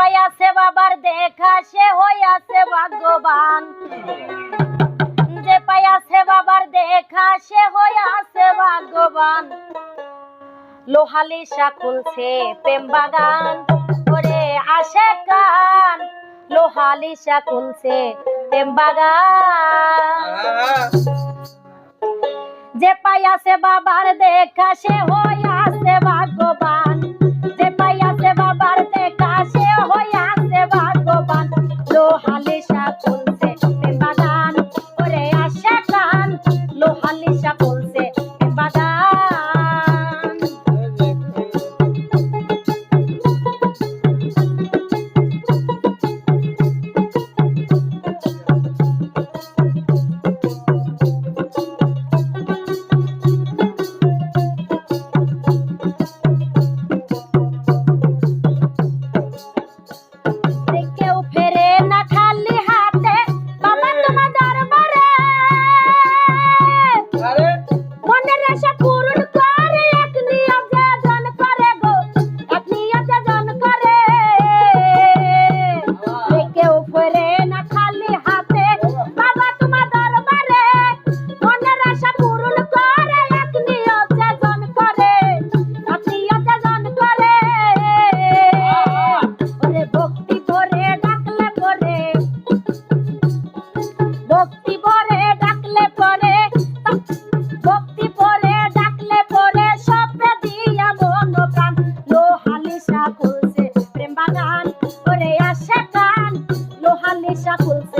পাইয়াছে বাবার দেখা, সে হইয়াছে ভাগ্যবান। যে পাইয়াছে বাবার দেখা, সে হইয়াছে ভাগ্যবান। লোহালি খুলছে প্রেম বাগান, ওরে আসে কান। লোহালি খুলছে প্রেম বাগান। যে পাইয়াছে বাবার দেখা, সে হইয়াছে ভাগ্যবান। আলে পয়সা খুলছে